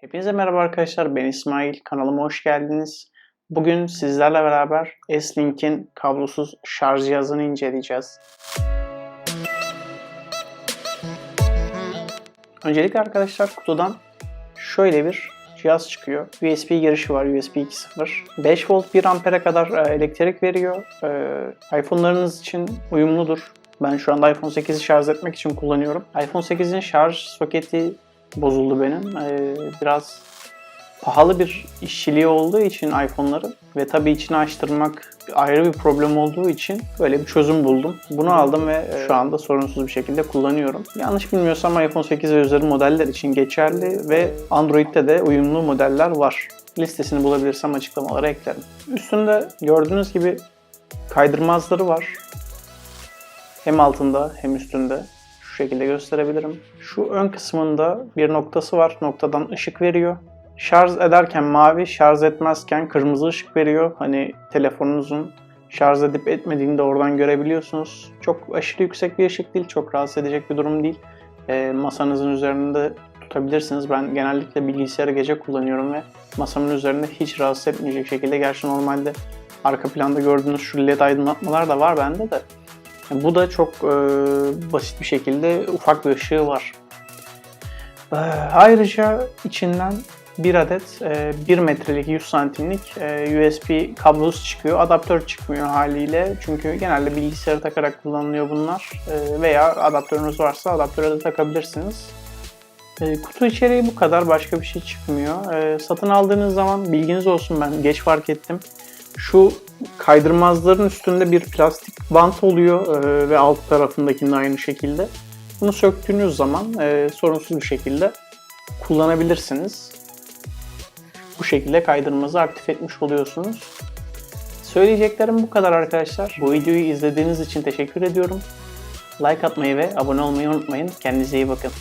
Hepinize merhaba arkadaşlar. Ben İsmail. Kanalıma hoş geldiniz. Bugün sizlerle beraber S-Link'in kablosuz şarj cihazını inceleyeceğiz. Öncelikle arkadaşlar kutudan şöyle bir cihaz çıkıyor. USB girişi var. USB 2.0. 5 volt 1 ampere kadar e, elektrik veriyor. E, iPhone'larınız için uyumludur. Ben şu anda iPhone 8'i şarj etmek için kullanıyorum. iPhone 8'in şarj soketi bozuldu benim. Ee, biraz pahalı bir işçiliği olduğu için iPhone'ların ve tabii içini açtırmak ayrı bir problem olduğu için böyle bir çözüm buldum. Bunu aldım ve şu anda sorunsuz bir şekilde kullanıyorum. Yanlış bilmiyorsam iPhone 8 ve üzeri modeller için geçerli ve Android'de de uyumlu modeller var. Listesini bulabilirsem açıklamalara eklerim. Üstünde gördüğünüz gibi kaydırmazları var. Hem altında hem üstünde şu şekilde gösterebilirim. Şu ön kısmında bir noktası var. Noktadan ışık veriyor. Şarj ederken mavi, şarj etmezken kırmızı ışık veriyor. Hani telefonunuzun şarj edip etmediğini de oradan görebiliyorsunuz. Çok aşırı yüksek bir ışık değil, çok rahatsız edecek bir durum değil. Ee, masanızın üzerinde tutabilirsiniz. Ben genellikle bilgisayarı gece kullanıyorum ve masamın üzerinde hiç rahatsız etmeyecek şekilde. Gerçi normalde arka planda gördüğünüz şu led aydınlatmalar da var bende de. Bu da çok e, basit bir şekilde ufak bir ışığı var. E, ayrıca içinden bir adet e, 1 metrelik 100 santimlik e, USB kablosu çıkıyor. Adaptör çıkmıyor haliyle. Çünkü genelde bilgisayarı takarak kullanılıyor bunlar. E, veya adaptörünüz varsa adaptöre de takabilirsiniz. E, kutu içeriği bu kadar. Başka bir şey çıkmıyor. E, satın aldığınız zaman bilginiz olsun ben geç fark ettim. Şu kaydırmazların üstünde bir plastik bant oluyor e, ve alt tarafındakinin aynı şekilde. Bunu söktüğünüz zaman e, sorunsuz bir şekilde kullanabilirsiniz. Bu şekilde kaydırmazı aktif etmiş oluyorsunuz. Söyleyeceklerim bu kadar arkadaşlar. Bu videoyu izlediğiniz için teşekkür ediyorum. Like atmayı ve abone olmayı unutmayın. Kendinize iyi bakın.